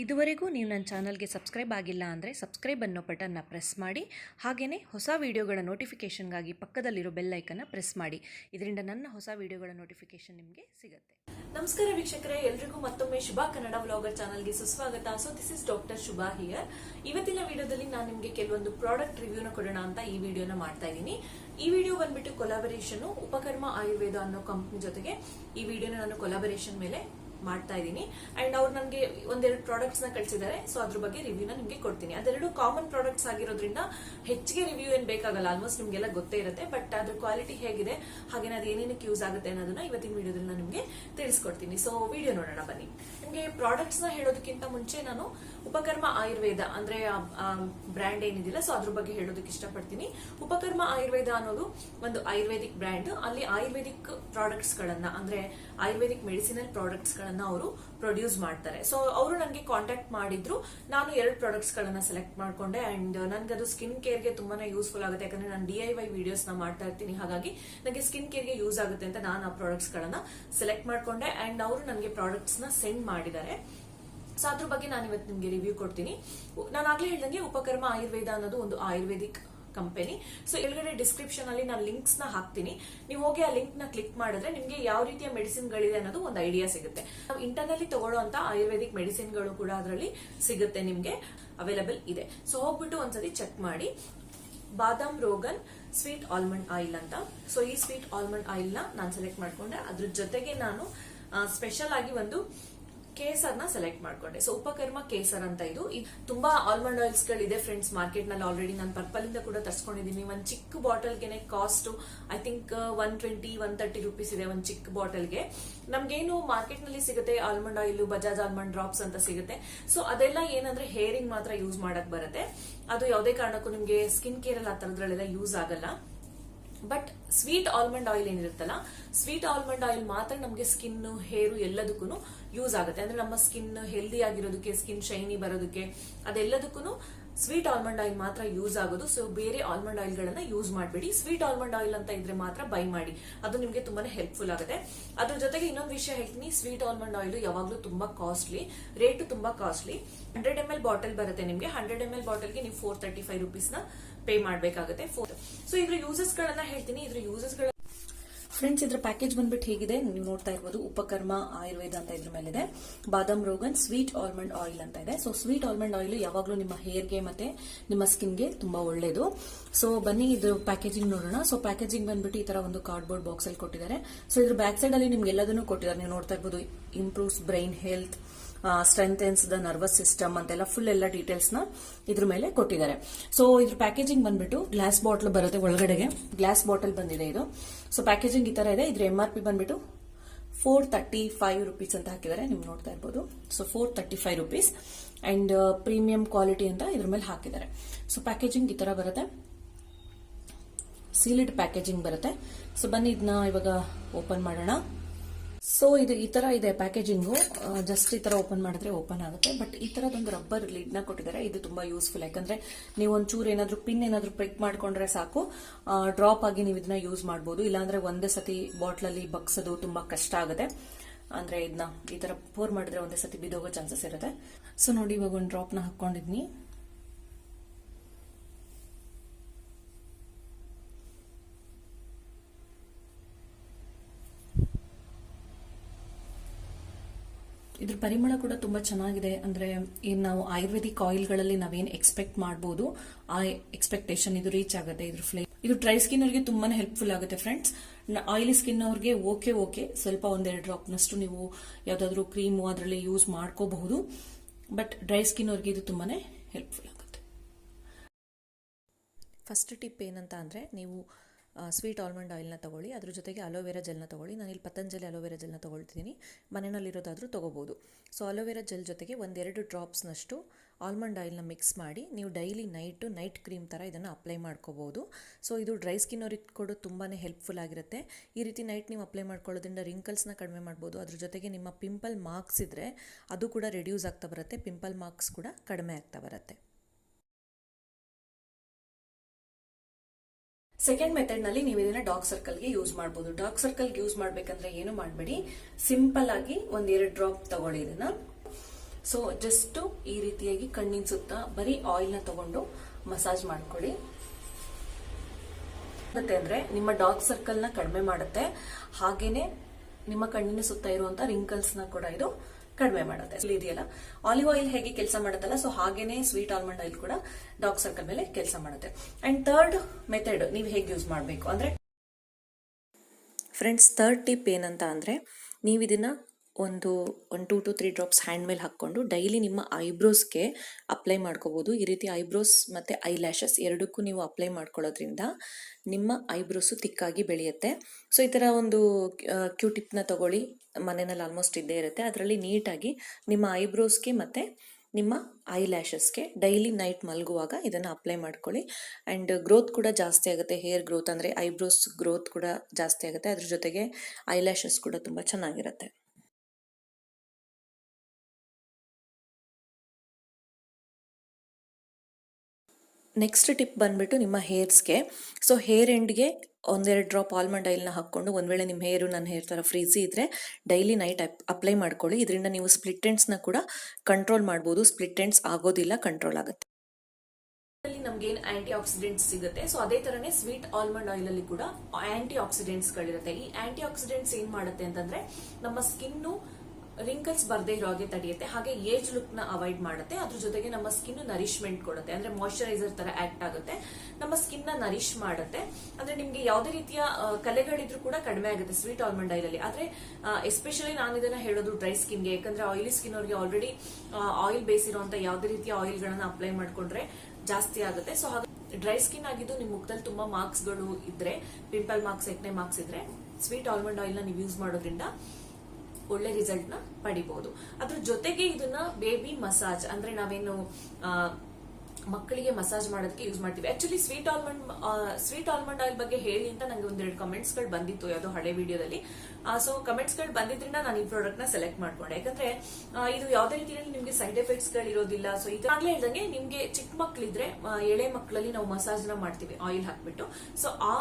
ಇದುವರೆಗೂ ನೀವು ನನ್ನ ಚಾನಲ್ಗೆ ಸಬ್ಸ್ಕ್ರೈಬ್ ಆಗಿಲ್ಲ ಅಂದರೆ ಸಬ್ಸ್ಕ್ರೈಬ್ ಅನ್ನೋ ಬಟನ್ನ ಪ್ರೆಸ್ ಮಾಡಿ ಹಾಗೆಯೇ ಹೊಸ ವೀಡಿಯೋಗಳ ನೋಟಿಫಿಕೇಷನ್ಗಾಗಿ ಪಕ್ಕದಲ್ಲಿರೋ ಬೆಲ್ ಐಕನ್ನ ಪ್ರೆಸ್ ಮಾಡಿ. ಇದರಿಂದ ನನ್ನ ಹೊಸ ವೀಡಿಯೋಗಳ ನೋಟಿಫಿಕೇಷನ್ ನಿಮಗೆ ಸಿಗುತ್ತೆ. ನಮಸ್ಕಾರ ವೀಕ್ಷಕರೇ, ಎಲ್ರಿಗೂ ಮತ್ತೊಮ್ಮೆ ಶುಭಾ ಕನ್ನಡ ವ್ಲಾಗರ್ ಚಾನಲ್ಗೆ ಸುಸ್ವಾಗತ. So this is doctor Shubha here ಇವತ್ತಿನ ವಿಡಿಯೋದಲ್ಲಿ ನಾನು ನಿಮಗೆ ಕೆಲವೊಂದು ಪ್ರಾಡಕ್ಟ್ ರಿವ್ಯೂನ ಕೊಡೋಣ ಅಂತ ಈ ವಿಡಿಯೋನ ಮಾಡ್ತಾ ಇದ್ದೀನಿ. ಈ ವಿಡಿಯೋ ಬಂದ್ಬಿಟ್ಟು ಕೊಲಾಬರೇಷನ್ ಉಪಕರ್ಮ ಆಯುರ್ವೇದ ಅನ್ನೋ ಕಂಪ್ನಿ ಜೊತೆಗೆ ಈ ವಿಡಿಯೋನ ನಾನು ಕೊಲಾಬರೇಷನ್ ಮೇಲೆ ಮಾಡ್ತಾ ಇದ್ದೀನಿ. ಅಂಡ್ ಅವ್ರು ನನಗೆ ಒಂದೆರಡು ಪ್ರಾಡಕ್ಟ್ಸ್ನ ಕಳಿಸಿದ್ದಾರೆ. ಸೊ ಅದ್ರ ಬಗ್ಗೆ ರಿವ್ಯೂನ ನಿಮಗೆ ಕೊಡ್ತೀನಿ. ಅದೆರಡು ಕಾಮನ್ ಪ್ರಾಡಕ್ಟ್ಸ್ ಆಗಿರೋದ್ರಿಂದ ಹೆಚ್ಚಿಗೆ ರಿವ್ಯೂ ಏನ್ ಬೇಕಾಗಲ್ಲ. ಆಲ್ಮೋಸ್ಟ್ ನಿಮ್ಗೆಲ್ಲ ಗೊತ್ತೇ ಇರುತ್ತೆ. ಬಟ್ ಅದ್ರ ಕ್ವಾಲಿಟಿ ಹೇಗಿದೆ? ಹಾಗೆ ಅದು ಏನೇನಕ್ಕೆ ಯೂಸ್ ಆಗುತ್ತೆ ಅನ್ನೋದನ್ನ ಇವತ್ತಿನ ವಿಡಿಯೋದಲ್ಲಿ ನಾನು ನಿಮಗೆ ತಿಳಿಸ್ಕೊಡ್ತೀನಿ. ಸೊ ವಿಡಿಯೋ ನೋಡೋಣ ಬನ್ನಿ. ನಿಮಗೆ ಪ್ರಾಡಕ್ಟ್ಸ್ನ ಹೇಳೋದಕ್ಕಿಂತ ಮುಂಚೆ ನಾನು ಉಪಕರ್ಮ ಆಯುರ್ವೇದ ಅಂದ್ರೆ ಬ್ರ್ಯಾಂಡ್ ಏನಿದಿಲ್ಲ ಸೊ ಅದ್ರ ಬಗ್ಗೆ ಹೇಳೋದಕ್ಕೆ ಇಷ್ಟಪಡ್ತೀನಿ. ಉಪಕರ್ಮ ಆಯುರ್ವೇದ ಅನ್ನೋದು ಒಂದು ಆಯುರ್ವೇದಿಕ್ ಬ್ರ್ಯಾಂಡ್ ಅಲ್ಲಿ ಆಯುರ್ವೇದಿಕ್ ಪ್ರಾಡಕ್ಟ್ಸ್ ಗಳನ್ನ ಅಂದ್ರೆ, ಆಯುರ್ವೇದಿಕ್ ಮೆಡಿಸಿನಲ್ ಪ್ರಾಡಕ್ಟ್ಸ್ ಗಳನ್ನ ಅವರು ಪ್ರೊಡ್ಯೂಸ್ ಮಾಡ್ತಾರೆ. ಸೊ ಅವರು ನನಗೆ ಕಾಂಟ್ಯಾಕ್ಟ್ ಮಾಡಿದ್ರು. ನಾನು ಎರಡು ಪ್ರಾಡಕ್ಟ್ಸ್ ಗಳನ್ನ ಸೆಲೆಕ್ಟ್ ಮಾಡ್ಕೊಂಡೆ ಅಂಡ್ ನನಗೆ ಅದು ಸ್ಕಿನ್ ಕೇರ್ಗೆ ತುಂಬಾನೇ ಯೂಸ್ಫುಲ್ ಆಗುತ್ತೆ. ಯಾಕಂದ್ರೆ ನಾನು ಡಿ ಐ ವೈ ವಿಡಿಯೋಸ್ನ ಮಾಡ್ತಾ ಇರ್ತೀನಿ. ಹಾಗಾಗಿ ನನಗೆ ಸ್ಕಿನ್ ಕೇರ್ಗೆ ಯೂಸ್ ಆಗುತ್ತೆ ಅಂತ ನಾನು ಆ ಪ್ರಾಡಕ್ಟ್ಸ್ ಗಳನ್ನ ಸೆಲೆಕ್ಟ್ ಮಾಡ್ಕೊಂಡೆ ಅಂಡ್ ಅವರು ನನಗೆ ಪ್ರಾಡಕ್ಟ್ಸ್ನ ಸೆಂಡ್ ಮಾಡಿದ್ದಾರೆ. ಸೊ ಅದ್ರ ಬಗ್ಗೆ ನಾನು ಇವತ್ತು ನಿಮಗೆ ರಿವ್ಯೂ ಕೊಡ್ತೀನಿ. ನಾನು ಆಗ್ಲೇ ಹೇಳ್ದಂಗೆ ಉಪಕರ್ಮ ಆಯುರ್ವೇದ ಅನ್ನೋದು ಒಂದು ಆಯುರ್ವೇದಿಕ್ ಕಂಪನಿ ಸೊ ಎಲ್ಗಡೆ ಡಿಸ್ಕ್ರಿಪ್ಷನ್ ಅಲ್ಲಿ ನಾನು ಲಿಂಕ್ಸ್ನ ಹಾಕ್ತೀನಿ. ನೀವು ಹೋಗಿ ಆ ಲಿಂಕ್ನ ಕ್ಲಿಕ್ ಮಾಡಿದ್ರೆ ನಿಮಗೆ ಯಾವ ರೀತಿಯ ಮೆಡಿಸಿನ್ ಗಳಿದೆ ಅನ್ನೋದು ಒಂದು ಐಡಿಯಾ ಸಿಗುತ್ತೆ. ನಾವು ಇಂಟರ್ನಲ್ಲಿ ತಗೊಳ್ಳುವಂತ ಆಯುರ್ವೇದಿಕ್ ಮೆಡಿಸಿನ್ಗಳು ಕೂಡ ಅದರಲ್ಲಿ ಸಿಗುತ್ತೆ ನಿಮ್ಗೆ. ಅವೈಲಬಲ್ ಇದೆ. ಸೊ ಹೋಗ್ಬಿಟ್ಟು ಒಂದ್ಸತಿ ಚೆಕ್ ಮಾಡಿ. Badam rogan sweet almond oil ಅಂತ. ಸೊ ಈ ಸ್ವೀಟ್ ಆಲ್ಮಂಡ್ ಆಯಿಲ್ನ ನಾನು ಸೆಲೆಕ್ಟ್ ಮಾಡ್ಕೊಂಡೆ. ಅದ್ರ ಜೊತೆಗೆ ನಾನು ಸ್ಪೆಷಲ್ ಆಗಿ ಒಂದು ಕೇಸರ್ನ ಸೆಲೆಕ್ಟ್ ಮಾಡ್ಕೊಂಡೆ. ಸೊ ಉಪಕರ್ಮ ಕೇಸರ್ ಅಂತ ಇದು. ತುಂಬಾ ಆಲ್ಮಂಡ್ ಆಯಿಲ್ಸ್ ಗಳಿದೆ ಫ್ರೆಂಡ್ಸ್ ಮಾರ್ಕೆಟ್ನಲ್ಲಿ ಆಲ್ರೆಡಿ ನಾನು ಪರ್ಪಲ್ ಇಂದ ಕೂಡ ತರ್ಸ್ಕೊಂಡಿದ್ದೀನಿ. ಒಂದ್ ಚಿಕ್ಕ ಬಾಟಲ್ಗೆನೆ cost I think one twenty one thirty rupees ಇದೆ ಒಂದ್ ಚಿಕ್ಕ ಬಾಟಲ್ಗೆ. ನಮ್ಗೇನು ಮಾರ್ಕೆಟ್ನಲ್ಲಿ ಸಿಗುತ್ತೆ almond oil Bajaj almond drops ಅಂತ ಸಿಗುತ್ತೆ. ಸೊ ಅದೆಲ್ಲ ಏನಂದ್ರೆ ಹೇರಿಂಗ್ ಮಾತ್ರ ಯೂಸ್ ಮಾಡಕ್ ಬರುತ್ತೆ. ಅದು ಯಾವುದೇ ಕಾರಣಕ್ಕೂ ನಿಮ್ಗೆ ಸ್ಕಿನ್ ಕೇರ್ ಅಲ್ಲಿ ಆ ತರದ್ರಲ್ಲೆಲ್ಲ ಯೂಸ್ ಆಗಲ್ಲ. ಬಟ್ ಸ್ವೀಟ್ ಆಲ್ಮಂಡ್ ಆಯಿಲ್ ಏನಿರುತ್ತಲ್ಲ ಸ್ವೀಟ್ ಆಲ್ಮಂಡ್ ಆಯಿಲ್ ಮಾತ್ರ ನಮಗೆ ಸ್ಕಿನ್ ಹೇರು ಎಲ್ಲದಕ್ಕೂ ಯೂಸ್ ಆಗುತ್ತೆ. ಅಂದ್ರೆ ನಮ್ಮ ಸ್ಕಿನ್ ಹೆಲ್ದಿ ಆಗಿರೋದಕ್ಕೆ ಸ್ಕಿನ್ ಶೈನಿ ಬರೋದಕ್ಕೆ ಅದೆಲ್ಲದಕ್ಕೂ ಸ್ವೀಟ್ ಆಲ್ಮಂಡ್ ಆಯಿಲ್ ಮಾತ್ರ ಯೂಸ್ ಆಗೋದು. ಸೊ ಬೇರೆ ಆಲ್ಮಂಡ್ ಆಯಿಲ್ ಗಳನ್ನ ಯೂಸ್ ಮಾಡಬೇಡಿ. ಸ್ವೀಟ್ ಆಲ್ಮಂಡ್ ಆಯಿಲ್ ಅಂತ ಇದ್ರೆ ಮಾತ್ರ ಬೈ ಮಾಡಿ. ಅದು ನಿಮಗೆ ತುಂಬಾನೇ ಹೆಲ್ಪ್ಫುಲ್ ಆಗುತ್ತೆ. ಅದ್ರ ಜೊತೆಗೆ ಇನ್ನೊಂದು ವಿಷಯ ಹೇಳ್ತೀನಿ. ಸ್ವೀಟ್ ಆಲ್ಮಂಡ್ ಆಯಿಲ್ ಯಾವಾಗಲೂ ತುಂಬಾ ಕಾಸ್ಟ್ಲಿ. ರೇಟ್ ತುಂಬಾ costly. Hundred M L bottle ಬರುತ್ತೆ ನಿಮಗೆ. ಹಂಡ್ರೆಡ್ ಎಂ ಎಲ್ ಬಾಟಲ್ಗೆ ನೀವು ಫೋರ್ ತರ್ಟಿ ಫೈವ್ ರುಪೀಸ್ನ ಪೇ ಮಾಡಬೇಕಾಗುತ್ತೆ. ಸೊ ಇದ್ರ ಯೂಸಸ್ ಗಳನ್ನ ಹೇಳ್ತೀನಿ. ಇದ್ರ ಯೂಸಸ್ಗಳ ಫ್ರೆಂಡ್ಸ್ ಇದ್ರ ಪ್ಯಾಕೇಜ್ ಬಂದ್ಬಿಟ್ಟು ಹೇಗಿದೆ? ನೀವು ನೋಡ್ತಾ ಇರ್ಬೋದು, ಉಪಕರ್ಮ, ಆಯುರ್ವೇದ ಅಂತ ಇದ್ರ ಇದೆ ಬಾದಾಮ್ ರೋಗನ್ ಸ್ವೀಟ್ ಆಲ್ಮಂಡ್ ಆಯಿಲ್ ಅಂತ ಇದೆ. ಸೊ ಸ್ವೀಟ್ ಆಲ್ಮಂಡ್ ಆಯಿಲ್ ಯಾವಾಗಲೂ ನಿಮ್ಮ ಹೇರ್ಗೆ ಮತ್ತೆ ನಿಮ್ಮ ಸ್ಕಿನ್ಗೆ ತುಂಬಾ ಒಳ್ಳೇದು. ಸೊ ಬನ್ನಿ, ಇದ್ರ ಪ್ಯಾಕೇಜಿಂಗ್ ನೋಡೋಣ. ಸೊ ಪ್ಯಾಕೇಜಿಂಗ್ ಬಂದ್ಬಿಟ್ಟು ಈ ತರ ಒಂದು ಕಾರ್ಡ್ಬೋರ್ಡ್ ಬಾಕ್ಸ್ ಅಲ್ಲಿ ಕೊಟ್ಟಿದ್ದಾರೆ. ಸೊ ಇದ್ರ ಬ್ಯಾಕ್ ಸೈಡ್ ಅಲ್ಲಿ ನಿಮ್ಗೆ ಎಲ್ಲದನ್ನು ಕೊಟ್ಟಿದ್ದಾರೆ. ನೀವು ನೋಡ್ತಾ ಇರ್ಬೋದು improves brain health strengthens the nervous system ಅಂತೆಲ್ಲ ಫುಲ್ ಎಲ್ಲ ಡೀಟೇಲ್ಸ್ನ ಇದ್ರ ಮೇಲೆ ಕೊಟ್ಟಿದ್ದಾರೆ. ಸೊ ಇದ್ರ ಪ್ಯಾಕೇಜಿಂಗ್ ಬಂದ್ಬಿಟ್ಟು ಗ್ಲಾಸ್ ಬಾಟಲ್ ಬರುತ್ತೆ ಒಳಗಡೆಗೆ. ಗ್ಲಾಸ್ ಬಾಟಲ್ ಬಂದಿದೆ ಇದು. ಸೊ ಪ್ಯಾಕೇಜಿಂಗ್ ಈ ತರ ಇದೆ. ಇದ್ರ ಎಂ ಆರ್ ಪಿ ಬಂದ್ಬಿಟ್ಟು ಫೋರ್ ತರ್ಟಿ ಫೈವ್ ರುಪೀಸ್ ಅಂತ ಹಾಕಿದ್ದಾರೆ. ನೀವು ನೋಡ್ತಾ ಇರ್ಬೋದು. So four thirty five rupees and premium quality ಅಂತ ಇದ್ರ ಮೇಲೆ ಹಾಕಿದ್ದಾರೆ. ಸೊ ಪ್ಯಾಕೇಜಿಂಗ್ ಈ ತರ ಬರುತ್ತೆ. ಸೀಲ್ಡ್ ಪ್ಯಾಕೇಜಿಂಗ್ ಬರುತ್ತೆ. ಸೊ ಬನ್ನಿ ಇದನ್ನ ಇವಾಗ ಓಪನ್ ಮಾಡೋಣ. ಸೊ ಇದು ಈ ತರ ಇದೆ ಪ್ಯಾಕೇಜಿಂಗು ಜಸ್ಟ್ ಈ ತರ ಓಪನ್ ಮಾಡಿದ್ರೆ ಓಪನ್ ಆಗುತ್ತೆ. ಬಟ್ ಈ ತರದೊಂದು ರಬ್ಬರ್ ಲಿಡ್ ಕೊಟ್ಟಿದ್ದಾರೆ. ಇದು ತುಂಬಾ ಯೂಸ್ಫುಲ್ ಯಾಕಂದ್ರೆ ನೀವು ಒಂಚೂರು ಏನಾದ್ರೂ ಪಿನ್ ಏನಾದ್ರೂ ಪ್ರಿಕ್ ಮಾಡ್ಕೊಂಡ್ರೆ ಸಾಕು. ಡ್ರಾಪ್ ಆಗಿ ನೀವು ಇದನ್ನ ಯೂಸ್ ಮಾಡಬಹುದು ಇಲ್ಲಾಂದ್ರೆ ಒಂದೇ ಸತಿ ಬಾಟ್ಲ್ ಅಲ್ಲಿ ಬಗ್ಸೋದು ತುಂಬಾ ಕಷ್ಟ ಆಗುತ್ತೆ. ಅಂದ್ರೆ ಇದನ್ನ ಈ ತರ ಪೋರ್ ಮಾಡಿದ್ರೆ ಒಂದೇ ಸತಿ ಬಿದ್ದೋಗೋ ಚಾನ್ಸಸ್ ಇರುತ್ತೆ. ಸೊ ನೋಡಿ ಇವಾಗ ಒಂದು ಡ್ರಾಪ್ನ ಹಾಕೊಂಡಿದ್ನಿ. ಇದ್ರ ಪರಿಮಳ ಕೂಡ ತುಂಬಾ ಚೆನ್ನಾಗಿದೆ. ಅಂದ್ರೆ ಏನ್ ನಾವು ಆಯುರ್ವೇದಿಕ್ ಆಯಿಲ್ಗಳಲ್ಲಿ ನಾವೇನ್ ಎಕ್ಸ್ಪೆಕ್ಟ್ ಮಾಡಬಹುದು ಆ ಎಕ್ಸ್ಪೆಕ್ಟೇಷನ್ ಇದು ರೀಚ್ ಆಗುತ್ತೆ, ಇದ್ರ ಫ್ಲೇ ಇದು ಡ್ರೈ ಸ್ಕಿನ್ ಅವರಿಗೆ ತುಂಬಾನೇ ಹೆಲ್ಪ್ಫುಲ್ ಆಗುತ್ತೆ ಫ್ರೆಂಡ್ಸ್. ಆಯಿಲಿ ಸ್ಕಿನ್ ಅವ್ರಿಗೆ ಓಕೆ ಓಕೆ. ಸ್ವಲ್ಪ ಒಂದೆರಡು ಡ್ರಾಪ್ನಷ್ಟು ನೀವು ಯಾವ್ದಾದ್ರು ಕ್ರೀಮು ಅದರಲ್ಲಿ ಯೂಸ್ ಮಾಡ್ಕೋಬಹುದು. ಬಟ್ ಡ್ರೈ ಸ್ಕಿನ್ ಅವ್ರಿಗೆ ಇದು ತುಂಬಾನೇ ಹೆಲ್ಪ್ಫುಲ್ ಆಗುತ್ತೆ. ಫಸ್ಟ್ ಟಿಪ್ ಏನಂತ ಅಂದರೆ ನೀವು ಸ್ವೀಟ್ ಆಲ್ಮಂಡ್ ಆಯಿಲ್ನ ತಗೊಳ್ಳಿ. ಅದ್ರ ಜೊತೆಗೆ ಅಲೋವೆರಾ ಜೆಲ್ನ ತಗೊಳ್ಳಿ. ನಾನು ಇಲ್ಲಿ ಪತಂಜಲಿ ಅಲೋವೆರಾ ಜೆಲ್ನ ತೊಗೊಳ್ತಿದ್ದೀನಿ ಮನೆಯಲ್ಲಿರೋದಾದರೂ ತೊಗೋಬೋದು. ಸೊ ಅಲೋವೆರಾ ಜೆಲ್ ಜೊತೆಗೆ ಒಂದೆರಡು ಡ್ರಾಪ್ಸ್ನಷ್ಟು ಆಲ್ಮಂಡ್ ಆಯಿಲ್ನ ಮಿಕ್ಸ್ ಮಾಡಿ ನೀವು ಡೈಲಿ ನೈಟು ನೈಟ್ ಕ್ರೀಮ್ ಥರ ಇದನ್ನು ಅಪ್ಲೈ ಮಾಡ್ಕೋಬೋದು. ಸೊ ಇದು ಡ್ರೈ ಸ್ಕಿನ್ ಅವ್ರಿಗೆ ಕೂಡ ತುಂಬಾ ಹೆಲ್ಪ್ಫುಲ್ ಆಗಿರುತ್ತೆ. ಈ ರೀತಿ ನೈಟ್ ನೀವು ಅಪ್ಲೈ ಮಾಡ್ಕೊಳ್ಳೋದ್ರಿಂದ ರಿಂಕಲ್ಸ್ನ ಕಡಿಮೆ ಮಾಡ್ಬೋದು. ಅದ್ರ ಜೊತೆಗೆ ನಿಮ್ಮ ಪಿಂಪಲ್ ಮಾರ್ಕ್ಸ್ ಇದ್ದರೆ ಅದು ಕೂಡ ರೆಡ್ಯೂಸ್ ಆಗ್ತಾ ಬರುತ್ತೆ. ಪಿಂಪಲ್ ಮಾರ್ಕ್ಸ್ ಕೂಡ ಕಡಿಮೆ ಆಗ್ತಾ ಬರುತ್ತೆ. ಸೆಕೆಂಡ್ ಮೆಥಡ್ನಲ್ಲಿ ನೀವು ಇದನ್ನ ಡಾಗ್ ಸರ್ಕಲ್ಗೆ ಯೂಸ್ ಮಾಡಬಹುದು ಡಾಗ್ ಸರ್ಕಲ್ ಯೂಸ್ ಮಾಡ್ಬೇಕಂದ್ರೆ ಏನು ಮಾಡಬೇಡಿ? ಸಿಂಪಲ್ ಆಗಿ ಒಂದೆರಡು ಡ್ರಾಪ್ ತಗೊಳ್ಳಿ ಇದನ್ನ. ಸೊ ಜಸ್ಟ್ ಈ ರೀತಿಯಾಗಿ ಕಣ್ಣಿನ ಸುತ್ತ ಬರೀ ಆಯಿಲ್ನ ತಗೊಂಡು ಮಸಾಜ್ ಮಾಡ್ಕೊಳ್ಳಿ. ಮತ್ತೆ ಅಂದ್ರೆ ನಿಮ್ಮ ಡಾರ್ಕ್ ಸರ್ಕಲ್ನ ಕಡಿಮೆ ಮಾಡುತ್ತೆ. ಹಾಗೇನೆ ನಿಮ್ಮ ಕಣ್ಣಿನ ಸುತ್ತ ಇರುವಂತ ರಿಂಕಲ್ಸ್ನ ಕೂಡ ಇದು ಕಡಿಮೆ ಮಾಡುತ್ತೆ. ಇದೆಯಲ್ಲ? ಆಲಿವ್ ಆಯಿಲ್ ಹೇಗೆ ಕೆಲಸ ಮಾಡುತ್ತಲ್ಲ ಸೊ ಹಾಗೇನೆ ಸ್ವೀಟ್ ಆಲ್ಮಂಡ್ ಆಯಿಲ್ ಕೂಡ ಡಾಕ್ ಸರ್ಕಲ್ ಮೇಲೆ ಕೆಲಸ ಮಾಡುತ್ತೆ. ಅಂಡ್ ಥರ್ಡ್ ಮೆಥಡ್ ನೀವು ಹೇಗೆ ಯೂಸ್ ಮಾಡಬೇಕು ಅಂದ್ರೆ ಫ್ರೆಂಡ್ಸ್ ಥರ್ಡ್ ಟಿಪ್ ಏನಂತ ಅಂದ್ರೆ, ನೀವು ಇದನ್ನು ಒಂದು one two to three drops hand ಮೇಲೆ ಹಾಕ್ಕೊಂಡು ಡೈಲಿ ನಿಮ್ಮ ಐಬ್ರೋಸ್ಗೆ ಅಪ್ಲೈ ಮಾಡ್ಕೋಬೋದು. ಈ ರೀತಿ ಐಬ್ರೋಸ್ ಮತ್ತು ಐ ಲ್ಯಾಶಸ್ ಎರಡಕ್ಕೂ ನೀವು ಅಪ್ಲೈ ಮಾಡ್ಕೊಳ್ಳೋದ್ರಿಂದ ನಿಮ್ಮ ಐಬ್ರೋಸು ತಿಕ್ಕಾಗಿ ಬೆಳೆಯುತ್ತೆ. ಸೊ ಈ ಥರ ಒಂದು ಕ್ಯೂ ಟಿಪ್ನ ತಗೊಳ್ಳಿ. ಮನೆಯಲ್ಲಿ ಆಲ್ಮೋಸ್ಟ್ ಇದ್ದೇ ಇರುತ್ತೆ. ಅದರಲ್ಲಿ ನೀಟಾಗಿ ನಿಮ್ಮ ಐಬ್ರೋಸ್ಗೆ ಮತ್ತು ನಿಮ್ಮ ಐ ಲ್ಯಾಶಸ್ಗೆ ಡೈಲಿ ನೈಟ್ ಮಲಗುವಾಗ ಇದನ್ನು ಅಪ್ಲೈ ಮಾಡ್ಕೊಳ್ಳಿ. ಆ್ಯಂಡ್ ಗ್ರೋತ್ ಕೂಡ ಜಾಸ್ತಿ ಆಗುತ್ತೆ. ಹೇರ್ ಗ್ರೋತ್ ಅಂದರೆ ಐಬ್ರೋಸ್ ಗ್ರೋತ್ ಕೂಡ ಜಾಸ್ತಿ ಆಗುತ್ತೆ. ಅದ್ರ ಜೊತೆಗೆ ಐ ಕೂಡ ತುಂಬ ಚೆನ್ನಾಗಿರುತ್ತೆ. ನೆಕ್ಸ್ಟ್ ಟಿಪ್ ಬಂದ್ಬಿಟ್ಟು ನಿಮ್ಮ ಹೇರ್ಸ್ಗೆ. ಸೊ ಹೇರ್ ಎಂಡ್ಗೆ ಒಂದೆರಡು ಡ್ರಾಪ್ ಆಲ್ಮಂಡ್ ಆಯಿಲ್ನ ಹಾಕ್ಕೊಂಡು ಒಂದು ವೇಳೆ ನಿಮ್ಮ ಹೇರು ನನ್ನ ಹೇರ್ ಥರ ಫ್ರೀಸಿ ಇದ್ದರೆ ಡೈಲಿ ನೈಟ್ ಅಪ್ಲೈ ಮಾಡ್ಕೊಳ್ಳಿ. ಇದರಿಂದ ನೀವು ಸ್ಪ್ಲಿಟ್ ಎಂಡ್ಸ್ನ ಕೂಡ ಕಂಟ್ರೋಲ್ ಮಾಡ್ಬೋದು. ಸ್ಪ್ಲಿಟ್ ಎಂಡ್ಸ್ ಆಗೋದಿಲ್ಲ ಕಂಟ್ರೋಲ್ ಆಗುತ್ತೆ. ನಮ್ಗೆ ಏನ್ ಆಂಟಿ ಆಕ್ಸಿಡೆಂಟ್ಸ್ ಸಿಗುತ್ತೆ? ಸೊ ಅದೇ ತರನೇ ಸ್ವೀಟ್ ಆಲ್ಮಂಡ್ ಆಯಿಲ್ ಅಲ್ಲಿ ಕೂಡ ಆಂಟಿ ಆಕ್ಸಿಡೆಂಟ್ಸ್ ಗಳಿರುತ್ತೆ. ಈ ಆಂಟಿ ಆಕ್ಸಿಡೆಂಟ್ಸ್ ಏನ್ ಮಾಡುತ್ತೆ ಅಂತಂದ್ರೆ ನಮ್ಮ ಸ್ಕಿನ್ ರಿಂಕಲ್ಸ್ ಬರದೇ ಇರೋ ಹಾಗೆ ತಡೆಯುತ್ತೆ. ಹಾಗೆ ಏಜ್ ಲುಕ್ನ ಅವಾಯ್ಡ್ ಮಾಡುತ್ತೆ. ಅದ್ರ ಜೊತೆಗೆ ನಮ್ಮ ಸ್ಕಿನ್ ನರಿಶ್ಮೆಂಟ್ ಕೊಡುತ್ತೆ. ಅಂದ್ರೆ ಮಾಯಶ್ಚರೈಸರ್ ತರ ಆಕ್ಟ್ ಆಗುತ್ತೆ. ನಮ್ಮ ಸ್ಕಿನ್ನ ನರಿಶ್ ಮಾಡುತ್ತೆ. ಅಂದ್ರೆ ನಿಮ್ಗೆ ಯಾವುದೇ ರೀತಿಯ ಕಲೆಗಳಿದ್ರು ಕೂಡ ಕಡಿಮೆ ಆಗುತ್ತೆ ಸ್ವೀಟ್ ಆಲ್ಮಂಡ್ ಆಯಿಲ್ ಅಲ್ಲಿ. ಆದ್ರೆ ಎಸ್ಪೆಷಲಿ ನಾನು ಇದನ್ನ ಹೇಳೋದು ಡ್ರೈ ಸ್ಕಿನ್ಗೆ ಯಾಕಂದ್ರೆ ಆಯಿಲಿ ಸ್ಕಿನ್ ಅವ್ರಿಗೆ ಆಲ್ರೆಡಿ ಆಯಿಲ್ ಬೇಸ್ ಇರುವಂತ ಯಾವುದೇ ರೀತಿಯ ಆಯಿಲ್ ಗಳನ್ನ ಅಪ್ಲೈ ಮಾಡ್ಕೊಂಡ್ರೆ ಜಾಸ್ತಿ ಆಗುತ್ತೆ. ಸೊ ಹಾಗೆ ಡ್ರೈ ಸ್ಕಿನ್ ಆಗಿದ್ದು ನಿಮ್ ಮುಖದಲ್ಲಿ ತುಂಬಾ ಮಾರ್ಕ್ಸ್ಗಳು ಇದ್ರೆ ಪಿಂಪಲ್ ಮಾರ್ಕ್ಸ್ ಎಕ್ನೆ ಮಾರ್ಕ್ಸ್ ಇದ್ರೆ ಸ್ವೀಟ್ ಆಲ್ಮಂಡ್ ಆಯಿಲ್ನ ನೀವು ಯೂಸ್ ಮಾಡೋದ್ರಿಂದ ಒಳ್ಳೆ ರಿಸಲ್ಟ್ನ ಪಡಿಬಹುದು ಅದ್ರ ಜೊತೆಗೆ ಇದನ್ನ ಬೇಬಿ ಮಸಾಜ್ ಅಂದ್ರೆ ನಾವೇನು ಮಕ್ಕಳಿಗೆ ಮಸಾಜ್ ಮಾಡೋದಕ್ಕೆ ಯೂಸ್ ಮಾಡ್ತೀವಿ. Actually sweet almond sweet almond oil ಬಗ್ಗೆ ಹೇಳಿ ಅಂತ ನನಗೆ ಒಂದೆರಡು ಕಮೆಂಟ್ಸ್ಗಳು ಬಂದಿತ್ತು ಯಾವುದೋ ಹಳೆ ವಿಡಿಯೋದಲ್ಲಿ ಸೊ ಕಮೆಂಟ್ಸ್ಗಳು ಬಂದಿದ್ರಿಂದ ನಾನು ಈ ಪ್ರಾಡಕ್ಟ್ನ ಸೆಲೆಕ್ಟ್ ಮಾಡ್ಕೊಂಡೆ. ಯಾಕಂದ್ರೆ ಇದು ಯಾವುದೇ ರೀತಿಯಲ್ಲಿ ನಿಮಗೆ ಸೈಡ್ ಎಫೆಕ್ಟ್ಸ್ಗಳು ಇರೋದಿಲ್ಲ. ಸೊ ಇದಾಗ್ಲೇ ಹೇಳ್ದಂಗೆ ನಿಮ್ಗೆ ಚಿಕ್ಕ ಮಕ್ಕಳಿದ್ರೆ ಎಳೆ ಮಕ್ಕಳಲ್ಲಿ ನಾವು ಮಸಾಜ್ನ ಮಾಡ್ತೀವಿ ಆಯಿಲ್ ಹಾಕ್ಬಿಟ್ಟು. ಸೊ ಆ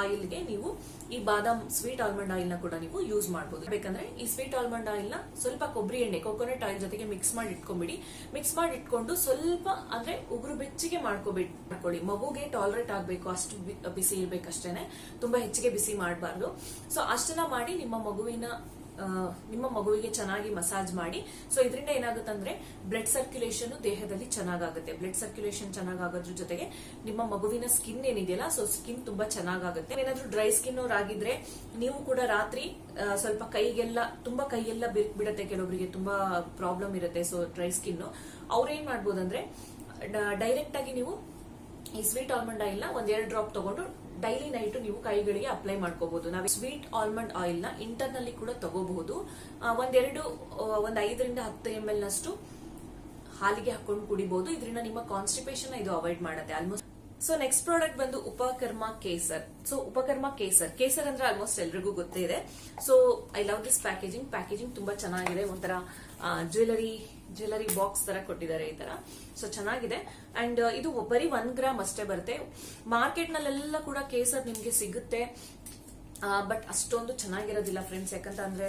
ಆಯಿಲ್ಗೆ ನೀವು ಈ ಬಾದಾಮ್ ಸ್ವೀಟ್ ಆಲ್ಮಂಡ್ ಆಯಿಲ್ನ ಕೂಡ ನೀವು ಯೂಸ್ ಮಾಡಬಹುದು ಬೇಕಂದ್ರೆ ಈ ಸ್ವೀಟ್ ಆಲ್ಮಂಡ್ ಆಯಿಲ್ನ ಸ್ವಲ್ಪ ಕೊಬ್ಬರಿ ಎಣ್ಣೆ ಕೊಕೊನಟ್ ಆಯಿಲ್ ಜೊತೆಗೆ ಮಿಕ್ಸ್ ಮಾಡಿ ಇಟ್ಕೊಂಡ್ಬಿಡಿ. ಮಿಕ್ಸ್ ಮಾಡಿ ಇಟ್ಕೊಂಡು ಸ್ವಲ್ಪ ಅಂದ್ರೆ ಉಗುರು ಬೆಚ್ಚಿಗೆ ಮಾಡ್ಕೊಬಿಟ್ಟು ಮಾಡ್ಕೊಳ್ಳಿ. ಮಗುಗೆ ಟಾಲರೇಟ್ ಆಗ್ಬೇಕು, ಅಷ್ಟು ಬಿಸಿ ಇರ್ಬೇಕಷ್ಟೇನೆ. ತುಂಬಾ ಹೆಚ್ಚಿಗೆ ಬಿಸಿ ಮಾಡಬಾರ್ದು. ಸೊ ಅಷ್ಟನ್ನ ಮಾಡಿ ನಿಮ್ಮ ಮಗುವಿನ ನಿಮ್ಮ ಮಗುವಿಗೆ ಚೆನ್ನಾಗಿ ಮಸಾಜ್ ಮಾಡಿ. ಸೊ ಇದರಿಂದ ಏನಾಗುತ್ತಂದ್ರೆ ಬ್ಲಡ್ ಸರ್ಕ್ಯುಲೇಷನ್ ದೇಹದಲ್ಲಿ ಚೆನ್ನಾಗಾಗುತ್ತೆ. ಬ್ಲಡ್ ಸರ್ಕ್ಯುಲೇಷನ್ ಚೆನ್ನಾಗಾಗೋದ್ರ ಜೊತೆಗೆ ನಿಮ್ಮ ಮಗುವಿನ ಸ್ಕಿನ್ ಏನಿದೆಯಲ್ಲ ಸೊ ಸ್ಕಿನ್ ತುಂಬಾ ಚೆನ್ನಾಗಾಗುತ್ತೆ. ಏನಾದ್ರೂ ಡ್ರೈ ಸ್ಕಿನ್ ಅವ್ರಾಗಿದ್ರೆ ನೀವು ಕೂಡ ರಾತ್ರಿ ಸ್ವಲ್ಪ ಕೈಗೆಲ್ಲ, ತುಂಬಾ ಕೈಯೆಲ್ಲ ಬಿಡುತ್ತೆ ಕೆಲವೊಬ್ಬರಿಗೆ ತುಂಬಾ ಪ್ರಾಬ್ಲಮ್ ಇರುತ್ತೆ ಸೊ ಡ್ರೈ ಸ್ಕಿನ್ ಅವ್ರೇನ್ ಮಾಡ್ಬೋದಂದ್ರೆ ಡೈರೆಕ್ಟ್ ಆಗಿ ನೀವು ಈ ಸ್ವೀಟ್ ಆಲ್ಮಂಡ್ ಆಯಿಲ್ನ ಒಂದೆರಡು ಡ್ರಾಪ್ ತಗೊಂಡು ಡೈಲಿ ನೈಟ್ ನೀವು ಕೈಗಳಿಗೆ ಅಪ್ಲೈ ಮಾಡ್ಕೋಬಹುದು ನಾವು ಸ್ವೀಟ್ ಆಲ್ಮಂಡ್ ಆಯಿಲ್ನ ಇಂಟರ್ನಲ್ಲಿ ಕೂಡ ತಗೋಬಹುದು. ಒಂದೆರಡು ಒಂದ್ ಐದರಿಂದ ಹತ್ತು ಎಂ ಎಲ್ ನಷ್ಟು ಹಾಲಿಗೆ ಹಾಕೊಂಡು ಕುಡಿಬಹುದು ಇದರಿಂದ ನಿಮ್ಮ ಕಾನ್ಸ್ಟಿಪೇಷನ್ ಇದು ಅವಾಯ್ಡ್ ಮಾಡುತ್ತೆ. ಆಲ್ಮೋಸ್ಟ್ ಸೊ ನೆಕ್ಸ್ಟ್ ಪ್ರಾಡಕ್ಟ್ ಬಂದು ಉಪಕರ್ಮ ಕೇಸರ್. ಸೊ ಉಪಕರ್ಮ ಕೇಸರ್. ಕೇಸರ್ ಅಂದ್ರೆ ಆಲ್ಮೋಸ್ಟ್ ಎಲ್ರಿಗೂ ಗೊತ್ತೇ ಇದೆ. So I love this packaging packaging ತುಂಬಾ ಚೆನ್ನಾಗಿದೆ. ಒಂಥರ ಜ್ಯುವೆಲರಿ ಜ್ಯುವೆಲರಿ ಬಾಕ್ಸ್ ತರ ಕೊಟ್ಟಿದ್ದಾರೆ ಈ ತರ. ಸೊ ಚೆನ್ನಾಗಿದೆ. ಅಂಡ್ ಇದು ಬರೀ ಒನ್ ಗ್ರಾಮ್ ಅಷ್ಟೇ ಬರುತ್ತೆ. ಮಾರ್ಕೆಟ್ ನಲ್ಲೆಲ್ಲ ಕೂಡ ಕೇಸರ್ ನಿಮ್ಗೆ ಸಿಗುತ್ತೆ. ಬಟ್ ಅಷ್ಟೊಂದು ಚೆನ್ನಾಗಿರೋದಿಲ್ಲ ಫ್ರೆಂಡ್ಸ್ ಯಾಕಂತ ಅಂದ್ರೆ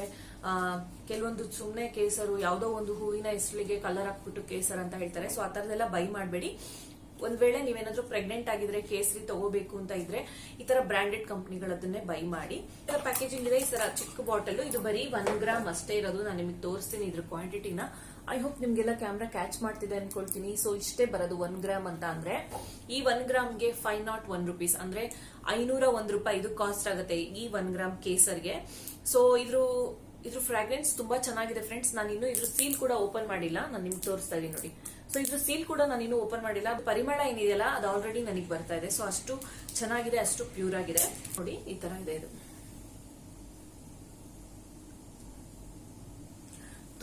ಕೆಲವೊಂದು ಸುಮ್ಮನೆ ಕೇಸರು, ಯಾವುದೋ ಒಂದು ಹೂವಿನ ಹೆಸರಿಗೆ ಕಲರ್ ಹಾಕ್ಬಿಟ್ಟು ಕೇಸರ್ ಅಂತ ಹೇಳ್ತಾರೆ. ಸೊ ಆ ಥರದ್ದೆಲ್ಲ ಬೈ ಮಾಡಬೇಡಿ. ಒಂದ್ ವೇಳೆ ನೀವೇನಾದ್ರೂ ಪ್ರೆಗ್ನೆಂಟ್ ಆಗಿದ್ರೆ ಕೇಸರಿ ತಗೋಬೇಕು ಅಂತ ಇದ್ರೆ ಈ ತರ ಬ್ರಾಂಡೆಡ್ ಕಂಪ್ನಿಗಳದನ್ನೇ ಬೈ ಮಾಡಿ. ಪ್ಯಾಕೇಜಿಂಗ್ ಇದೆ, ಈ ತರ ಚಿಕ್ಕ ಬಾಟಲ್ ಇದು ಬರೀ ಒನ್ ಗ್ರಾಮ್ ಅಷ್ಟೇ ಇರೋದು. ನಾನು ನಿಮಗೆ ತೋರಿಸ್ತೀನಿ ಇದ್ರ ಕ್ವಾಂಟಿಟಿನ ಐ ಹೋಪ್ ನಿಮ್ಗೆಲ್ಲ ಕ್ಯಾಮ್ರಾ ಕ್ಯಾಚ್ ಮಾಡ್ತಿದೆ ಅನ್ಕೊಳ್ತೀನಿ. ಸೊ ಇಷ್ಟೇ ಬರೋದು ಒನ್ ಗ್ರಾಮ್ ಅಂತ ಅಂದ್ರೆ, ಈ ಒನ್ ಗ್ರಾಮ್ಗೆ ಫೈವ್ ನಾಟ್ ಒನ್ ರುಪೀಸ್ ಅಂದ್ರೆ ಐನೂರ ಒಂದ್ ರೂಪಾಯಿ ಇದು ಕಾಸ್ಟ್ ಆಗುತ್ತೆ ಈ ಒನ್ ಗ್ರಾಮ್ ಕೇಸರ್ಗೆ. ಸೊ ಇದ್ರ ಇದ್ರ ಫ್ರಾಗ್ರೆನ್ಸ್ ತುಂಬಾ ಚೆನ್ನಾಗಿದೆ ಫ್ರೆಂಡ್ಸ್ ನಾನು ಇನ್ನು ಇದ್ರ ಸೀಲ್ ಕೂಡ ಓಪನ್ ಮಾಡಿಲ್ಲ. ನಾನು ನಿಮ್ಗೆ ತೋರಿಸ್ತಾ ಇದೀನಿ ನೋಡಿ. ಸೊ ಇದ್ರ ಸೀಲ್ ಕೂಡ ನಾನು ಇನ್ನೂ ಓಪನ್ ಮಾಡಿಲ್ಲ. ಪರಿಮಳ ಏನಿದೆಯಲ್ಲ, ಅದು ಆಲ್ರೆಡಿ ನನಗೆ ಬರ್ತಾ ಇದೆ. ಸೊ ಅಷ್ಟು ಚೆನ್ನಾಗಿದೆ, ಅಷ್ಟು ಪ್ಯೂರ್ ಆಗಿದೆ. ನೋಡಿ, ಈ ತರ ಇದೆ ಇದು.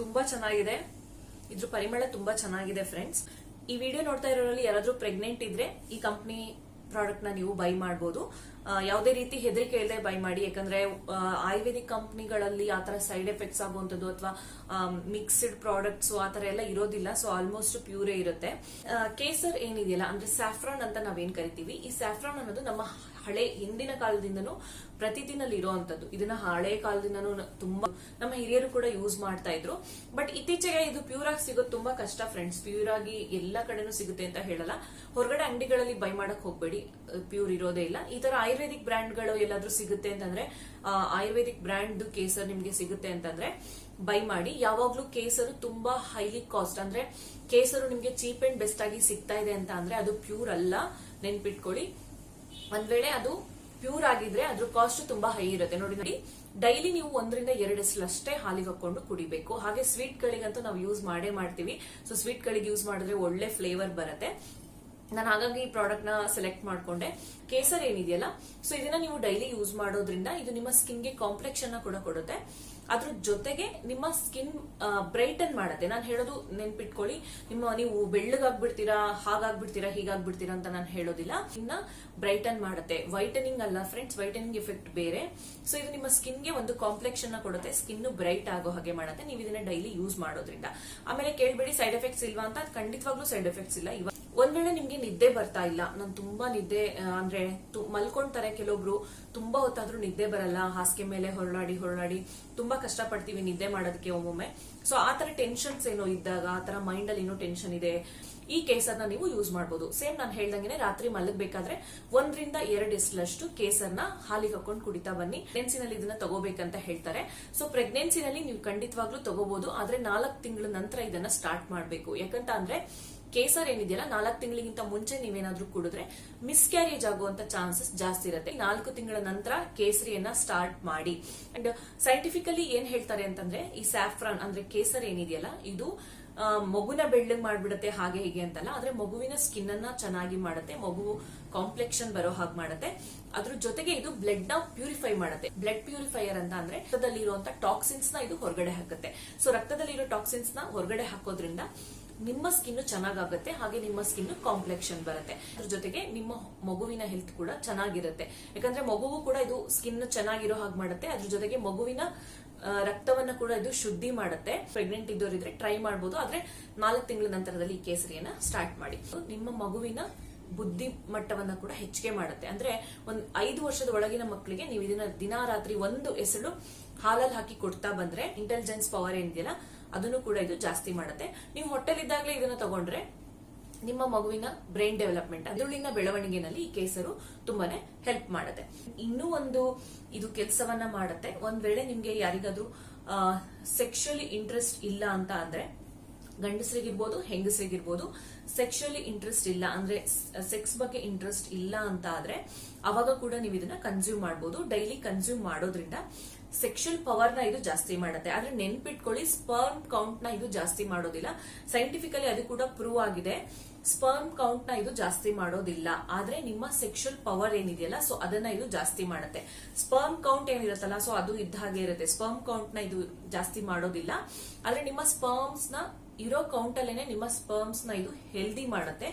ತುಂಬಾ ಚೆನ್ನಾಗಿದೆ. ಇದ್ರ ಪರಿಮಳ ತುಂಬಾ ಚೆನ್ನಾಗಿದೆ ಫ್ರೆಂಡ್ಸ್ ಈ ವಿಡಿಯೋ ನೋಡ್ತಾ ಇರೋರಲ್ಲಿ ಯಾರಾದ್ರೂ ಪ್ರೆಗ್ನೆಂಟ್ ಇದ್ರೆ ಈ ಕಂಪ್ನಿ ಪ್ರಾಡಕ್ಟ್ನ ನೀವು ಬೈ ಮಾಡಬಹುದು ಯಾವುದೇ ರೀತಿ ಹೆದರಿಕೆ ಇಲ್ಲದೆ ಬೈ ಮಾಡಿ. ಯಾಕಂದ್ರೆ ಆಯುರ್ವೇದಿಕ್ ಕಂಪ್ನಿಗಳಲ್ಲಿ ಆ ತರ ಸೈಡ್ ಎಫೆಕ್ಟ್ಸ್ ಆಗುವಂಥದ್ದು ಅಥವಾ ಮಿಕ್ಸ್ಡ್ ಪ್ರಾಡಕ್ಟ್ಸ್ ಆ ತರ ಎಲ್ಲ ಇರೋದಿಲ್ಲ. ಸೊ, ಆಲ್ಮೋಸ್ಟ್ ಪ್ಯೂರೇ ಇರುತ್ತೆ. ಕೇಸರ್ ಏನಿದೆಯಲ್ಲ, ಅಂದ್ರೆ ಸ್ಯಾಫ್ರಾನ್ ಅಂತ ನಾವೇನ್ ಕರಿತೀವಿ? ಈ ಸ್ಯಾಫ್ರಾನ್ ಅನ್ನೋದು ನಮ್ಮ ಹಳೆ, ಹಿಂದಿನ ಕಾಲದಿಂದನೂ ಪ್ರತಿದಿನಲ್ಲಿ ಇರುವಂತದ್ದು ಇದನ್ನ ಹಳೆ ಕಾಲದಿಂದನೂ ತುಂಬಾ ನಮ್ಮ ಹಿರಿಯರು ಕೂಡ ಯೂಸ್ ಮಾಡ್ತಾ ಇದ್ರು. ಬಟ್ ಇತ್ತೀಚೆಗೆ ಇದು ಪ್ಯೂರ್ ಆಗಿ ಸಿಗೋದು ತುಂಬಾ ಕಷ್ಟ, ಫ್ರೆಂಡ್ಸ್. ಪ್ಯೂರ್ ಆಗಿ ಎಲ್ಲ ಕಡೆನೂ ಸಿಗುತ್ತೆ ಅಂತ ಹೇಳಲ್ಲ. ಹೊರಗಡೆ ಅಂಗಡಿಗಳಲ್ಲಿ ಬೈ ಮಾಡಕ್ ಹೋಗ್ಬೇಡಿ. ಪ್ಯೂರ್ ಇರೋದೇ ಇಲ್ಲ. ಈ ತರ ಆಯುರ್ವೇದಿಕ್ ಬ್ರ್ಯಾಂಡ್ಗಳು ಎಲ್ಲಾದ್ರೂ ಸಿಗುತ್ತೆ ಅಂತಂದ್ರೆ ಆಯುರ್ವೇದಿಕ್ ಬ್ರ್ಯಾಂಡ್ ಕೇಸರ್ ನಿಮ್ಗೆ ಸಿಗುತ್ತೆ ಅಂತಂದ್ರೆ, ಬೈ ಮಾಡಿ. ಯಾವಾಗ್ಲೂ ಕೇಸರು ತುಂಬಾ ಹೈಲಿ ಕಾಸ್ಟ್ ಅಂದ್ರೆ ಕೇಸರು ನಿಮ್ಗೆ ಚೀಪ್ ಅಂಡ್ ಬೆಸ್ಟ್ ಆಗಿ ಸಿಗ್ತಾ ಇದೆ ಅಂತ ಅಂದ್ರೆ ಅದು ಪ್ಯೂರ್ ಅಲ್ಲ. ನೆನ್ಪಿಟ್ಕೊಳ್ಳಿ. ಒಂದ್ ವೇಳೆ ಅದು ಪ್ಯೂರ್ ಆಗಿದ್ರೆ ಅದ್ರ ಕಾಸ್ಟ್ ತುಂಬಾ ಹೈ ಇರುತ್ತೆ. ನೋಡಿ ನೋಡಿ. ಡೈಲಿ ನೀವು ಒಂದರಿಂದ ಎರಡು ಅಷ್ಟೇ ಹಾಲಿಗೆ ಹಾಕೊಂಡು ಕುಡಿಬೇಕು. ಹಾಗೆ ಸ್ವೀಟ್ ಗಳಿಗಂತೂ ನಾವು ಯೂಸ್ ಮಾಡೇ ಮಾಡ್ತೀವಿ. ಸೊ ಸ್ವೀಟ್ ಗಳಿಗೆ ಯೂಸ್ ಮಾಡಿದ್ರೆ ಒಳ್ಳೆ ಫ್ಲೇವರ್ ಬರುತ್ತೆ. ನಾನು ಹಾಗಾಗಿ ಈ ಪ್ರಾಡಕ್ಟ್ನ ಸೆಲೆಕ್ಟ್ ಮಾಡ್ಕೊಂಡೆ. ಕೇಸರ್ ಏನಿದೆಯಲ್ಲ ಸೊ ಇದನ್ನ ನೀವು ಡೈಲಿ ಯೂಸ್ ಮಾಡೋದ್ರಿಂದ ಇದು ನಿಮ್ಮ ಸ್ಕಿನ್ಗೆ ಕಾಂಪ್ಲೆಕ್ಷನ್ ಕೂಡ ಕೊಡುತ್ತೆ. ಅದ್ರ ಜೊತೆಗೆ ನಿಮ್ಮ ಸ್ಕಿನ್ ಬ್ರೈಟನ್ ಮಾಡುತ್ತೆ. ನಾನು ಹೇಳೋದು ನೆನ್ಪಿಟ್ಕೊಳ್ಳಿ. ನಿಮ್ಮ ನೀವು ಬೆಳ್ಳಗಾಗ್ಬಿಡ್ತೀರಾ, ಹಾಗಾಗ್ಬಿಡ್ತೀರಾ, ಹೀಗಾಗ್ಬಿಡ್ತೀರಾ ಅಂತ ನಾನು ಹೇಳೋದಿಲ್ಲ. ಇನ್ನ ಬ್ರೈಟನ್ ಮಾಡುತ್ತೆ. ವೈಟನಿಂಗ್ ಅಲ್ಲ ಫ್ರೆಂಡ್ಸ್ ವೈಟನಿಂಗ್ ಎಫೆಕ್ಟ್ ಬೇರೆ. ಸೊ ಇದು ನಿಮ್ಮ ಸ್ಕಿನ್ಗೆ ಒಂದು ಕಾಂಪ್ಲೆಕ್ಷನ್ ಕೊಡುತ್ತೆ. ಸ್ಕಿನ್ ಬ್ರೈಟ್ ಆಗೋ ಹಾಗೆ ಮಾಡುತ್ತೆ. ನೀವು ಇದನ್ನ ಡೈಲಿ ಯೂಸ್ ಮಾಡೋದ್ರಿಂದ. ಆಮೇಲೆ ಕೇಳ್ಬೇಡಿ ಸೈಡ್ ಎಫೆಕ್ಟ್ಸ್ ಇಲ್ವಾ ಅಂತ. ಖಂಡಿತವಾಗ್ಲೂ ಸೈಡ್ ಎಫೆಕ್ಟ್ಸ್ ಇಲ್ಲ. ಇವಾಗ ಒಂದ್ ವೇಳೆ ನಿಮ್ಗೆ ನಿದ್ದೆ ಬರ್ತಾ ಇಲ್ಲ. ನಾನು ತುಂಬಾ ನಿದ್ದೆ ಅಂದ್ರೆ ಮಲ್ಕೊಂಡ್ತಾರೆ ಕೆಲವೊಬ್ರು. ತುಂಬಾ ಹೊತ್ತಾದ್ರೂ ನಿದ್ದೆ ಬರಲ್ಲ. ಹಾಸಿಗೆ ಮೇಲೆ ಹೊರಳಾಡಿ ಹೊರಳಾಡಿ. ತುಂಬಾ ಕಷ್ಟ ಪಡ್ತೀವಿ ನಿದ್ದೆ ಮಾಡೋದಕ್ಕೆ ಒಮ್ಮೊಮ್ಮೆ. ಸೊ ಆ ತರ ಟೆನ್ಷನ್ಸ್ ಏನೋ ಇದ್ದಾಗ, ಆ ತರ ಮೈಂಡ್ ಅಲ್ಲಿ ಏನೋ ಟೆನ್ಷನ್ ಇದೆ, ಈ ಕೇಸರ್ನ ನೀವು ಯೂಸ್ ಮಾಡಬಹುದು ಸೇಮ್ ನಾನು ಹೇಳ್ದಂಗೆ ರಾತ್ರಿ ಮಲಗಬೇಕಾದ್ರೆ ಒಂದರಿಂದ ಎರಡು ಎಸ್ಲಷ್ಟು ಕೇಸರ್ನ ಹಾಲಿಗೆ ಹಾಕೊಂಡು ಕುಡಿತಾ ಬನ್ನಿ. ಪ್ರೆಗ್ನೆನ್ಸಿನಲ್ಲಿ ಇದನ್ನ ತಗೋಬೇಕಂತ ಹೇಳ್ತಾರೆ. ಸೊ ಪ್ರೆಗ್ನೆನ್ಸಿನಲ್ಲಿ ನೀವು ಖಂಡಿತವಾಗ್ಲೂ ತಗೋಬಹುದು ಆದ್ರೆ ನಾಲ್ಕು ತಿಂಗಳ ನಂತರ ಇದನ್ನ ಸ್ಟಾರ್ಟ್ ಮಾಡಬೇಕು. ಯಾಕಂತ ಅಂದ್ರೆ ಕೇಸರ್ ಏನಿದೆಯಲ್ಲ ನಾಲ್ಕು ತಿಂಗಳಿಗಿಂತ ಮುಂಚೆ ನೀವೇನಾದ್ರೂ ಕುಡಿದ್ರೆ ಮಿಸ್ಕ್ಯಾರೇಜ್ ಆಗುವಂತ ಚಾನ್ಸಸ್ ಜಾಸ್ತಿ ಇರುತ್ತೆ. ನಾಲ್ಕು ತಿಂಗಳ ನಂತರ ಕೇಸರಿಯನ್ನ ಸ್ಟಾರ್ಟ್ ಮಾಡಿ. ಅಂಡ್ ಸೈಂಟಿಫಿಕಲಿ ಏನ್ ಹೇಳ್ತಾರೆ ಅಂತಂದ್ರೆ, ಈ ಸ್ಯಾಫ್ರಾನ್ ಅಂದ್ರೆ ಕೇಸರ್ ಏನಿದೆಯಲ್ಲ ಇದು ಮಗುನ ಬೆಳ್ಳಗ್ ಮಾಡ್ಬಿಡುತ್ತೆ ಹಾಗೆ ಹೀಗೆ ಅಂತಲ್ಲ, ಆದ್ರೆ ಮಗುವಿನ ಸ್ಕಿನ್ ಅನ್ನ ಚೆನ್ನಾಗಿ ಮಾಡುತ್ತೆ, ಮಗು ಕಾಂಪ್ಲೆಕ್ಷನ್ ಬರೋ ಹಾಗೆ ಮಾಡುತ್ತೆ. ಅದ್ರ ಜೊತೆಗೆ ಇದು ಬ್ಲಡ್ನ ಪ್ಯೂರಿಫೈ ಮಾಡುತ್ತೆ. ಬ್ಲಡ್ ಪ್ಯೂರಿಫೈಯರ್ ಅಂತ ಅಂದ್ರೆ ರಕ್ತದಲ್ಲಿರುವಂತ ಟಾಕ್ಸಿನ್ಸ್ನ ಇದು ಹೊರಗಡೆ ಹಾಕುತ್ತೆ. ಸೊ ರಕ್ತದಲ್ಲಿರೋ ಟಾಕ್ಸಿನ್ಸ್ನ ಹೊರಗಡೆ ಹಾಕೋದ್ರಿಂದ ನಿಮ್ಮ ಸ್ಕಿನ್ ಚೆನ್ನಾಗಾಗುತ್ತೆ, ಹಾಗೆ ನಿಮ್ಮ ಸ್ಕಿನ್ ಕಾಂಪ್ಲೆಕ್ಷನ್ ಬರುತ್ತೆ. ಅದ್ರ ಜೊತೆಗೆ ನಿಮ್ಮ ಮಗುವಿನ ಹೆಲ್ತ್ ಕೂಡ ಚೆನ್ನಾಗಿರುತ್ತೆ. ಯಾಕಂದ್ರೆ ಮಗುವು ಕೂಡ ಇದು ಸ್ಕಿನ್ ಚೆನ್ನಾಗಿರೋ ಹಾಗೆ ಮಾಡುತ್ತೆ. ಅದ್ರ ಜೊತೆಗೆ ಮಗುವಿನ ರಕ್ತವನ್ನ ಕೂಡ ಇದು ಶುದ್ಧಿ ಮಾಡುತ್ತೆ. ಪ್ರೆಗ್ನೆಂಟ್ ಇದ್ದವರಿದ್ರೆ ಟ್ರೈ ಮಾಡಬಹುದು ಆದ್ರೆ ನಾಲ್ಕು ತಿಂಗಳ ನಂತರದಲ್ಲಿ ಈ ಕೇಸರಿಯನ್ನ ಸ್ಟಾರ್ಟ್ ಮಾಡಿ. ನಿಮ್ಮ ಮಗುವಿನ ಬುದ್ಧಿ ಮಟ್ಟವನ್ನ ಕೂಡ ಹೆಚ್ಚಿಗೆ ಮಾಡುತ್ತೆ. ಅಂದ್ರೆ ಒಂದ್ ಐದು ವರ್ಷದ ಒಳಗಿನ ಮಕ್ಕಳಿಗೆ ನೀವು ಇದನ್ನ ದಿನಾ ರಾತ್ರಿ ಒಂದು ಎಸಳು ಹಾಲಲ್ಲಿ ಹಾಕಿ ಕೊಡ್ತಾ ಬಂದ್ರೆ ಇಂಟೆಲಿಜೆನ್ಸ್ ಪವರ್ ಏನಿದೆಯಲ್ಲ ಅದನ್ನು ಕೂಡ ಇದು ಜಾಸ್ತಿ ಮಾಡುತ್ತೆ. ನೀವು ಹೊಟ್ಟೆಲಿದ್ದಾಗಲೇ ಇದನ್ನ ತಗೊಂಡ್ರೆ ನಿಮ್ಮ ಮಗುವಿನ ಬ್ರೈನ್ ಡೆವಲಪ್ಮೆಂಟ್ ಅದರಲ್ಲಿನ ಬೆಳವಣಿಗೆನಲ್ಲಿ ಈ ಕೇಸರು ತುಂಬಾನೇ ಹೆಲ್ಪ್ ಮಾಡುತ್ತೆ. ಇನ್ನೂ ಒಂದು ಇದು ಕೆಲಸವನ್ನ ಮಾಡುತ್ತೆ. ಒಂದ್ ವೇಳೆ ನಿಮ್ಗೆ ಯಾರಿಗಾದ್ರೂ ಸೆಕ್ಷುಲಿ ಇಂಟ್ರೆಸ್ಟ್ ಇಲ್ಲ ಅಂತ ಅಂದ್ರೆ ಗಂಡಸರಿಗಿರ್ಬೋದು, ಹೆಂಗಸರಿಗಿರ್ಬೋದು ಸೆಕ್ಷುಲಿ ಇಂಟ್ರೆಸ್ಟ್ ಇಲ್ಲ. ಅಂದ್ರೆ ಸೆಕ್ಸ್ ಬಗ್ಗೆ ಇಂಟ್ರೆಸ್ಟ್ ಇಲ್ಲ ಅಂತ ಆದ್ರೆ ಅವಾಗ ಕೂಡ ನೀವು ಇದನ್ನ ಕನ್ಸ್ಯೂಮ್ ಮಾಡಬಹುದು ಡೈಲಿ ಕನ್ಸ್ಯೂಮ್ ಮಾಡೋದ್ರಿಂದ ಸೆಕ್ಷುಯಲ್ ಪವರ್ನ ಇದು ಜಾಸ್ತಿ ಮಾಡುತ್ತೆ. ಆದ್ರೆ ನೆನ್ಪಿಟ್ಕೊಳ್ಳಿ ಸ್ಪರ್ಮ್ ಕೌಂಟ್ನ ಇದು ಜಾಸ್ತಿ ಮಾಡೋದಿಲ್ಲ. ಸೈಂಟಿಫಿಕಲಿ ಅದು ಕೂಡ ಪ್ರೂವ್ ಆಗಿದೆ. ಸ್ಪರ್ಮ್ ಕೌಂಟ್ನ ಇದು ಜಾಸ್ತಿ ಮಾಡೋದಿಲ್ಲ. ಆದ್ರೆ ನಿಮ್ಮ ಸೆಕ್ಷುಯಲ್ ಪವರ್ ಏನಿದೆಯಲ್ಲ ಸೊ ಅದನ್ನ ಇದು ಜಾಸ್ತಿ ಮಾಡುತ್ತೆ. ಸ್ಪರ್ಮ್ ಕೌಂಟ್ ಏನಿರುತ್ತಲ್ಲ ಸೊ ಅದು ಇದ್ದ ಹಾಗೆ ಇರುತ್ತೆ. ಸ್ಪರ್ಮ್ ಕೌಂಟ್ನ ಇದು ಜಾಸ್ತಿ ಮಾಡೋದಿಲ್ಲ. ಆದ್ರೆ ನಿಮ್ಮ ಸ್ಪರ್ಮ್ಸ್ನ ಇರೋ ಕೌಂಟ್ ಅಲ್ಲೇನೆ ನಿಮ್ಮ ಸ್ಪರ್ಮ್ಸ್ನ ಇದು ಹೆಲ್ದಿ ಮಾಡುತ್ತೆ.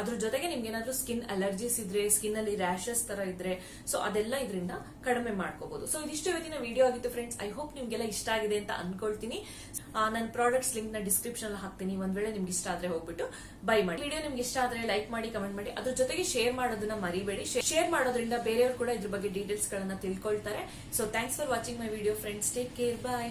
ಅದ್ರ ಜೊತೆಗೆ ನಿಮ್ಗೆ ಏನಾದ್ರು ಸ್ಕಿನ್ ಅಲರ್ಜೀಸ್ ಇದ್ರೆ ಸ್ಕಿನ್ ಅಲ್ಲಿ ರ್ಯಾಶಸ್ ತರ ಇದ್ರೆ ಸೊ ಅದೆಲ್ಲ ಇದರಿಂದ ಕಡಿಮೆ ಮಾಡ್ಕೋಬಹುದು ಸೊ ಇದಿಷ್ಟು ಇವತ್ತಿನ ವಿಡಿಯೋ ಆಗಿತ್ತು ಫ್ರೆಂಡ್ಸ್ ಐ ಹೋಪ್ ನಿಮ್ಗೆಲ್ಲ ಇಷ್ಟ ಆಗಿದೆ ಅಂತ ಅನ್ಕೊಳ್ತೀನಿ. ನನ್ನ ಪ್ರಾಡಕ್ಟ್ಸ್ ಲಿಂಕ್ನ ಡಿಸ್ಕ್ರಿಪ್ಷನ್ ಹಾಕ್ತೀನಿ. ಒಂದ್ ವೇಳೆ ನಿಮ್ಗೆ ಇಷ್ಟ ಆದ್ರೆ ಹೋಗ್ಬಿಟ್ಟು ಬೈ ಮಾಡಿ. ವಿಡಿಯೋ ನಿಮ್ಗೆ ಇಷ್ಟ ಆದ್ರೆ ಲೈಕ್ ಮಾಡಿ ಕಮೆಂಟ್ ಮಾಡಿ. ಅದ್ರ ಜೊತೆಗೆ ಶೇರ್ ಮಾಡೋದನ್ನ ಮರಿಬೇಡಿ. ಶೇರ್ ಮಾಡೋದ್ರಿಂದ ಬೇರೆಯವರು ಕೂಡ ಇದ್ರ ಬಗ್ಗೆ ಡೀಟೇಲ್ಸ್ ಗಳನ್ನ ತಿಳ್ಕೊಳ್ತಾರೆ. So thanks for watching my video friends take care bye